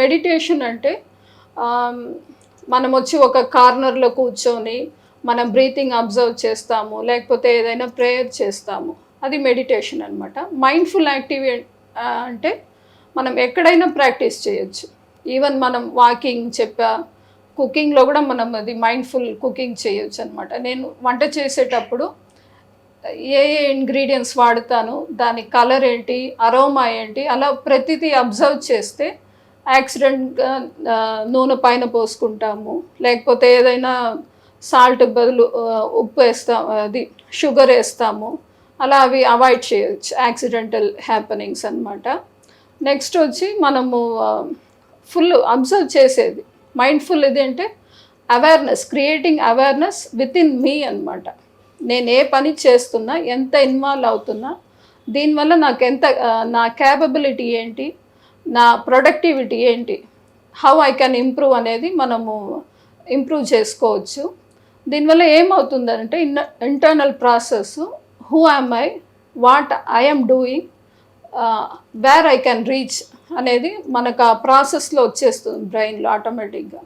Meditation అంటే మనం వచ్చి ఒక కార్నర్లో కూర్చొని మనం బ్రీతింగ్ అబ్జర్వ్ చేస్తాము లేకపోతే ఏదైనా ప్రేయర్ చేస్తాము. అది మెడిటేషన్ అనమాట మైండ్ఫుల్ యాక్టివి అంటే మనం ఎక్కడైనా ప్రాక్టీస్ చేయొచ్చు. ఈవెన్ మనం వాకింగ్ చెప్పా కుకింగ్లో కూడా మనం అది మైండ్ఫుల్ కుకింగ్ చేయొచ్చు అనమాట నేను వంట చేసేటప్పుడు ఏ ఏ ఇంగ్రీడియంట్స్ వాడతాను దాని కలర్ ఏంటి అరోమా ఏంటి అలా ప్రతిదీ అబ్జర్వ్ చేస్తే యాక్సిడెంట్గా నూనె పైన పోసుకుంటాము. లేకపోతే ఏదైనా సాల్ట్ బదులు ఉప్పు వేస్తాం అది షుగర్ వేస్తాము. అలా అవి అవాయిడ్ చేయొచ్చు యాక్సిడెంటల్ హ్యాపెనింగ్స్ అన్నమాట. నెక్స్ట్ వచ్చి మనము ఫుల్ అబ్జర్వ్ చేసేది. మైండ్ఫుల్ ఇది అంటే awareness creating awareness within me అనమాట నేను ఏ పని చేస్తున్నా ఎంత ఇన్వాల్వ్ అవుతున్నా దీనివల్ల నాకు ఎంత నా క్యాపబిలిటీ ఏంటి నా ప్రొడక్టివిటీ ఏంటి? హౌ ఐ కెన్ ఇంప్రూవ్ అనేది మనము ఇంప్రూవ్ చేసుకోవచ్చు. దీనివల్ల ఏమవుతుందంటే in internal process who am I what I'm doing where I can reach అనేది మనకు ఆ ప్రాసెస్లో వచ్చేస్తుంది బ్రెయిన్లో ఆటోమేటిక్గా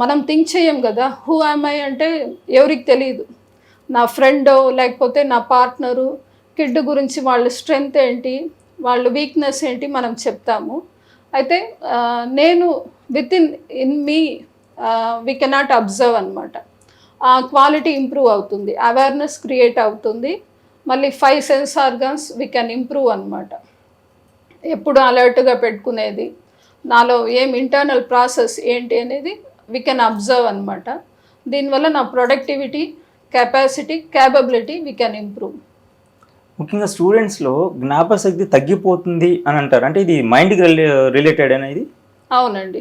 మనం థింక్ చేయం కదా హూ యామ్ ఐ అంటే ఎవరికి తెలియదు నా ఫ్రెండో లేకపోతే నా పార్ట్నరు కిడ్ గురించి వాళ్ళ స్ట్రెంగ్త్ ఏంటి వాళ్ళు వీక్నెస్ ఏంటి మనం చెప్తాము. అయితే నేను within in me we cannot observe అనమాట ఆ క్వాలిటీ ఇంప్రూవ్ అవుతుంది. అవేర్నెస్ క్రియేట్ అవుతుంది. మళ్ళీ five sense organs we can improve అనమాట ఎప్పుడు అలర్ట్గా పెట్టుకునేది నాలో ఏం ఇంటర్నల్ ప్రాసెస్ ఏంటి అనేది వీ కెన్ అబ్జర్వ్ అనమాట దీనివల్ల నా productivity capacity capability we can improve ముఖ్యంగా స్టూడెంట్స్లో జ్ఞాపశక్తి తగ్గిపోతుంది అని అంటారు. అంటే ఇది మైండ్కి రిలేటెడ్ అనేది అవునండి.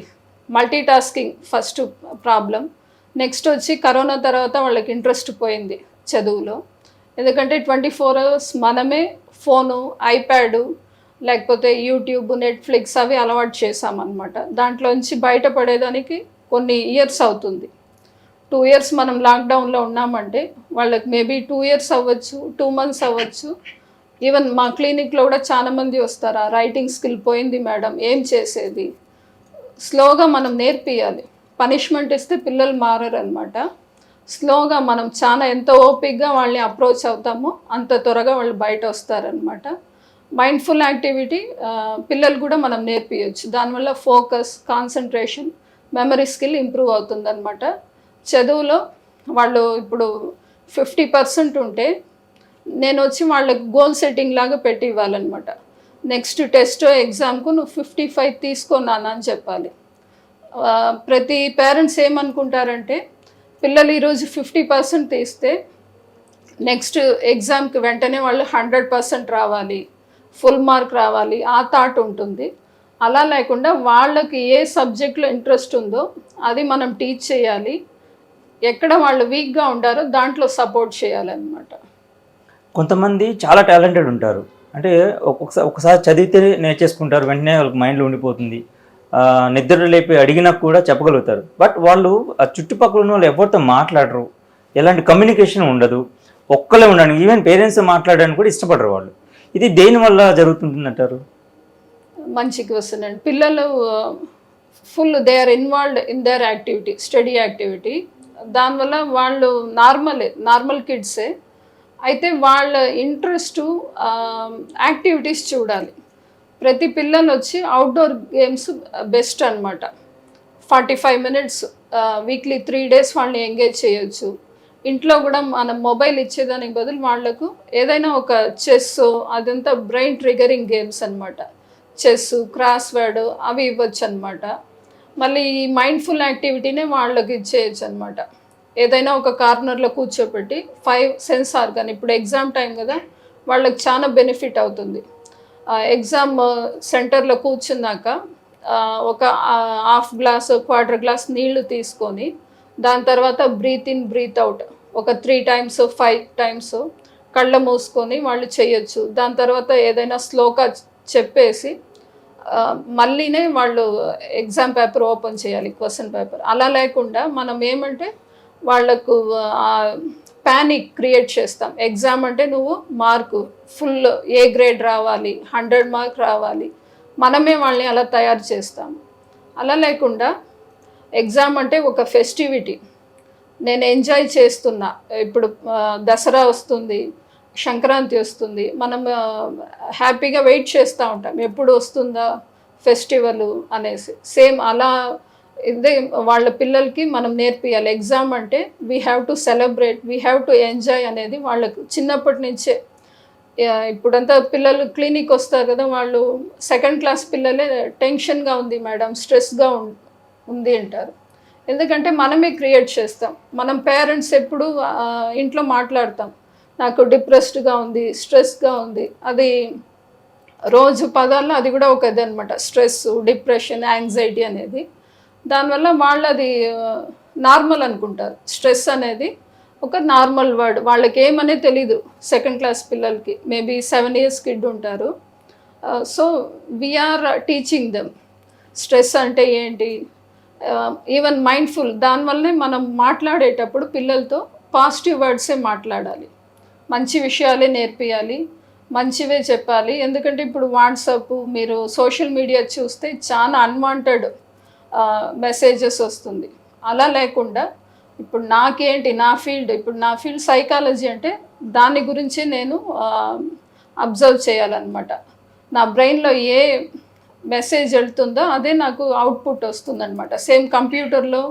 Multitasking first problem next వచ్చి కరోనా తర్వాత వాళ్ళకి ఇంట్రెస్ట్ పోయింది చదువులో. ఎందుకంటే ట్వంటీ ఫోర్ అవర్స్ మనమే ఫోను ఐప్యాడు లేకపోతే యూట్యూబ్ నెట్ఫ్లిక్స్ అవి అలవాటు చేసామన్నమాట దాంట్లోంచి బయటపడేదానికి కొన్ని ఇయర్స్ అవుతుంది. టూ ఇయర్స్ మనం లాక్డౌన్లో ఉన్నామంటే వాళ్ళకి మేబీ టూ ఇయర్స్ అవ్వచ్చు టూ మంత్స్ అవ్వచ్చు. ఈవెన్ మా క్లినిక్లో కూడా చాలామంది వస్తారు. ఆ రైటింగ్ స్కిల్ పోయింది మేడం ఏం చేసేది? స్లోగా మనం నేర్పియాలి. పనిష్మెంట్ ఇస్తే పిల్లలు మారరు అనమాట స్లోగా మనం చాలా ఎంత ఓపిక్గా వాళ్ళని అప్రోచ్ అవుతామో అంత త్వరగా వాళ్ళు బయట వస్తారనమాట. మైండ్ఫుల్ యాక్టివిటీ పిల్లలు కూడా మనం నేర్పించచ్చు దానివల్ల focus concentration memory skill improve అవుతుందన్నమాట చదువులో వాళ్ళు ఇప్పుడు ఫిఫ్టీ పర్సెంట్ ఉంటే నేను వచ్చి వాళ్ళకి గోల్ సెట్టింగ్ లాగా పెట్టి ఇవ్వాలన్నమాట. నెక్స్ట్ టెస్ట్ ఎగ్జామ్కు నువ్వు ఫిఫ్టీ ఫైవ్ తీసుకున్నాను అని చెప్పాలి. ప్రతి పేరెంట్స్ ఏమనుకుంటారంటే పిల్లలు ఈరోజు ఫిఫ్టీ పర్సెంట్ తీస్తే నెక్స్ట్ ఎగ్జామ్కి వెంటనే వాళ్ళు హండ్రెడ్ పర్సెంట్ రావాలి. ఫుల్ మార్క్ రావాలి. ఆ థాట్ ఉంటుంది. అలా లేకుండా వాళ్ళకి ఏ సబ్జెక్ట్లో ఇంట్రెస్ట్ ఉందో అది మనం టీచ్ చేయాలి. ఎక్కడ వాళ్ళు వీక్గా ఉండారో దాంట్లో సపోర్ట్ చేయాలన్నమాట. కొంతమంది చాలా టాలెంటెడ్ ఉంటారు. అంటే ఒక్కొక్కసారి ఒకసారి చదివితే నేర్చేసుకుంటారు వెంటనే వాళ్ళకి మైండ్లో ఉండిపోతుంది. నిద్ర లేపి అడిగినా కూడా చెప్పగలుగుతారు. బట్ వాళ్ళు ఆ చుట్టుపక్కల ఉన్న వాళ్ళు ఎవరితో మాట్లాడరు. ఎలాంటి కమ్యూనికేషన్ ఉండదు. ఒక్కలే ఉండడానికి ఈవెన్ పేరెంట్స్ మాట్లాడడానికి కూడా ఇష్టపడరు వాళ్ళు. ఇది దేని వల్ల జరుగుతుంది అంటారు మంచి క్వశ్చన్ అండి. పిల్లలు full they are involved in their activity study activity దానివల్ల వాళ్ళు నార్మలే నార్మల్ కిడ్సే. అయితే వాళ్ళ ఇంట్రెస్ట్ యాక్టివిటీస్ చూడాలి. ప్రతి పిల్లలు వచ్చి అవుట్డోర్ గేమ్స్ బెస్ట్ అనమాట forty five minutes weekly three days వాళ్ళని ఎంగేజ్ చేయొచ్చు. ఇంట్లో కూడా మనం మొబైల్ ఇచ్చేదానికి బదులు వాళ్ళకు ఏదైనా ఒక చెస్ అదంతా బ్రెయిన్ ట్రిగరింగ్ గేమ్స్ అనమాట చెస్ క్రాస్ వర్డ్ అవి ఇవ్వచ్చు అనమాట మళ్ళీ ఈ మైండ్ఫుల్ యాక్టివిటీనే వాళ్ళకి ఇచ్చేయచ్చు అనమాట ఏదైనా ఒక కార్నర్లో కూర్చోపెట్టి ఫైవ్ సెన్స్ ఆర్గాన్ ఇప్పుడు ఎగ్జామ్ టైం కదా వాళ్ళకి చాలా బెనిఫిట్ అవుతుంది. ఎగ్జామ్ సెంటర్లో కూర్చున్నాక ఒక హాఫ్ గ్లాస్ క్వార్టర్ గ్లాస్ నీళ్ళు తీసుకొని దాని తర్వాత బ్రీత్ ఇన్ బ్రీత్ అవుట్ ఒక త్రీ టైమ్స్ ఫైవ్ టైమ్స్ కళ్ళ మూసుకొని వాళ్ళు చేయొచ్చు. దాని తర్వాత ఏదైనా స్లోగా చెప్పేసి మళ్ళీనే వాళ్ళు ఎగ్జామ్ పేపర్ ఓపెన్ చేయాలి క్వశ్చన్ పేపర్. అలా లేకుండా మనం ఏమంటే వాళ్ళకు ప్యానిక్ క్రియేట్ చేస్తాం. ఎగ్జామ్ అంటే నువ్వు మార్కు ఫుల్ ఏ గ్రేడ్ రావాలి హండ్రెడ్ మార్క్ రావాలి. మనమే వాళ్ళని అలా తయారు చేస్తాం. అలా లేకుండా ఎగ్జామ్ అంటే ఒక ఫెస్టివిటీ నేను ఎంజాయ్ చేస్తున్నా. ఇప్పుడు దసరా వస్తుంది సంక్రాంతి వస్తుంది. మనం హ్యాపీగా వెయిట్ చేస్తూ ఉంటాం. ఎప్పుడు వస్తుందా ఫెస్టివల్ అనేసి. సేమ్ అలా ఇదే వాళ్ళ పిల్లలకి మనం నేర్పియాలి. ఎగ్జామ్ అంటే we have to celebrate we have to enjoy అనేది వాళ్ళకు చిన్నప్పటి నుంచే. ఇప్పుడంతా పిల్లలు క్లినిక్ వస్తారు కదా వాళ్ళు సెకండ్ క్లాస్ పిల్లలే టెన్షన్గా ఉంది మేడం స్ట్రెస్గా ఉంది అంటారు. ఎందుకంటే మనమే క్రియేట్ చేస్తాం. మనం పేరెంట్స్ ఎప్పుడు ఇంట్లో మాట్లాడతాం. నాకు డిప్రెస్డ్గా ఉంది స్ట్రెస్గా ఉంది. అది రోజు పదాల్లో అది కూడా ఒక ఇది అనమాట స్ట్రెస్ డిప్రెషన్ యాంగ్జైటీ అనేది. దానివల్ల వాళ్ళు అది నార్మల్ అనుకుంటారు. స్ట్రెస్ అనేది ఒక నార్మల్ వర్డ్ వాళ్ళకి ఏమనే తెలీదు. సెకండ్ క్లాస్ పిల్లలకి. మేబీ సెవెన్ ఇయర్స్ కిడ్ ఉంటారు. So we are teaching them stress అంటే ఏంటి? ఈవెన్ మైండ్ఫుల్ దానివల్లనే మనం మాట్లాడేటప్పుడు పిల్లలతో పాజిటివ్ వర్డ్సే మాట్లాడాలి. మంచి విషయాలే నేర్పియాలి మంచివే చెప్పాలి. ఎందుకంటే ఇప్పుడు వాట్సాప్ మీరు సోషల్ మీడియా చూస్తే చాలా అన్వాంటెడ్ మెసేజెస్ వస్తుంది. అలా లేకుండా ఇప్పుడు నాకేంటి నా ఫీల్డ్ ఇప్పుడు నా ఫీల్డ్ సైకాలజీ అంటే దాని గురించి నేను అబ్జర్వ్ చేయాలన్నమాట. నా బ్రెయిన్లో ఏ మెసేజ్ వెళ్తుందో అదే నాకు అవుట్పుట్ వస్తుందన్నమాట. సేమ్ కంప్యూటర్లో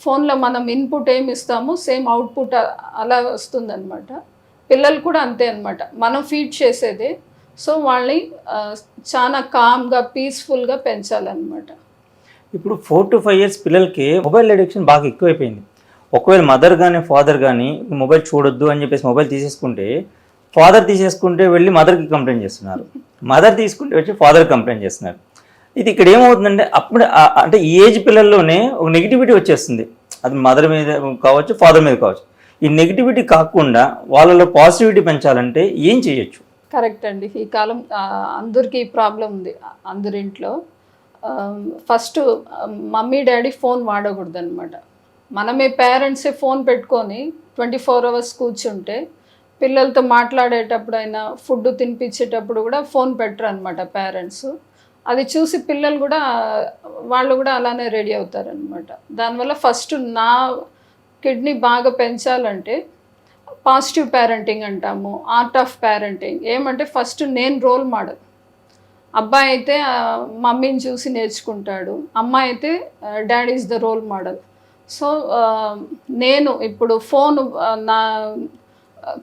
ఫోన్లో మనం ఇన్పుట్ ఏమి ఇస్తామో సేమ్ అవుట్పుట్ అలా వస్తుందన్నమాట. పిల్లలు కూడా అంతే అనమాట మనం ఫీడ్ చేసేదే. సో వాళ్ళని చాలా కామ్గా పీస్ఫుల్గా పెంచాలన్నమాట. ఇప్పుడు ఫోర్ టు ఫైవ్ ఇయర్స్ పిల్లలకి మొబైల్ అడిక్షన్ బాగా ఎక్కువైపోయింది. ఒకవేళ మదర్ కానీ ఫాదర్ కానీ మొబైల్ చూడొద్దు అని చెప్పేసి మొబైల్ తీసేసుకుంటే ఫాదర్ తీసేసుకుంటే వెళ్ళి మదర్కి కంప్లైంట్ చేస్తున్నారు. మదర్ తీసుకుంటే వచ్చి ఫాదర్ కంప్లైంట్ చేస్తున్నారు. ఇది ఇక్కడ ఏమవుతుందంటే అప్పుడు అంటే ఈ ఏజ్ పిల్లల్లోనే ఒక నెగిటివిటీ వచ్చేస్తుంది. అది మదర్ మీద కావచ్చు ఫాదర్ మీద కావచ్చు. ఈ నెగిటివిటీ కాకుండా వాళ్ళలో పాజిటివిటీ పెంచాలంటే ఏం చేయొచ్చు? కరెక్ట్ అండి. ఈ కాలం అందరికీ ప్రాబ్లం ఉంది. అందరి ఇంట్లో ఫస్ట్ మమ్మీ డాడీ ఫోన్ వాడకూడదు అనమాట మనమే పేరెంట్సే ఫోన్ పెట్టుకొని ట్వంటీ ఫోర్ అవర్స్ కూర్చుంటే పిల్లలతో మాట్లాడేటప్పుడైనా ఫుడ్ తినిపించేటప్పుడు కూడా ఫోన్ పెట్టరు అనమాట పేరెంట్స్ అది చూసి పిల్లలు కూడా వాళ్ళు కూడా అలానే రెడీ అవుతారనమాట దానివల్ల ఫస్ట్ నా కిడ్నీ బాగా పెంచాలంటే పాజిటివ్ పేరెంటింగ్ అంటాము ఆర్ట్ ఆఫ్ పేరెంటింగ్ ఏమంటే ఫస్ట్ నేను రోల్ మోడల్ అబ్బాయి అయితే మమ్మీని చూసి నేర్చుకుంటాడు. అమ్మాయి అయితే daddy is the role model so నేను ఇప్పుడు ఫోన్ నా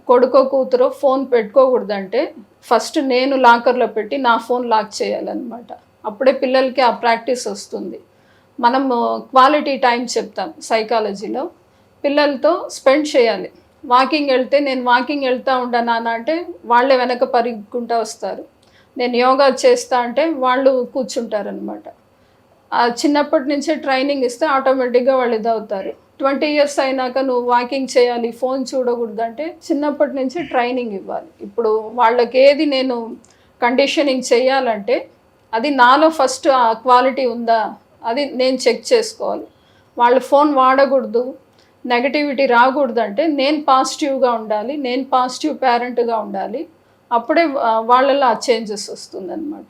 కొడుకో కూతురో ఫోన్ పెట్టుకోకూడదంటే ఫస్ట్ నేను లాకర్లో పెట్టి నా ఫోన్ లాక్ చేయాలన్నమాట. అప్పుడే పిల్లలకి ఆ ప్రాక్టీస్ వస్తుంది. మనము క్వాలిటీ టైం చెప్తాం సైకాలజీలో పిల్లలతో స్పెండ్ చేయాలి. వాకింగ్ వెళ్తే నేను వాకింగ్ వెళ్తూ ఉండా నాన్న? అంటే వాళ్ళే వెనక పరిగుంటూ వస్తారు. నేను యోగా చేస్తా అంటే వాళ్ళు కూర్చుంటారనమాట ఆ చిన్నప్పటి నుంచే ట్రైనింగ్ ఇస్తే ఆటోమేటిక్గా వాళ్ళు ఇదవుతారు. ట్వంటీ ఇయర్స్ అయినాక నువ్వు వాకింగ్ చేయాలి ఫోన్ చూడకూడదు అంటే చిన్నప్పటి నుంచే ట్రైనింగ్ ఇవ్వాలి. ఇప్పుడు వాళ్ళకి ఏది నేను కండిషనింగ్ చేయాలంటే అది నాలో ఫస్ట్ ఆ క్వాలిటీ ఉందా అది నేను చెక్ చేసుకోవాలి. వాళ్ళు ఫోన్ వాడకూడదు నెగటివిటీ రాకూడదు అంటే నేను పాజిటివ్గా ఉండాలి నేను పాజిటివ్ పేరెంట్గా ఉండాలి. అప్పుడే ఆ, వాళ్ళలో ఆ చేంజెస్ వస్తుందన్నమాట.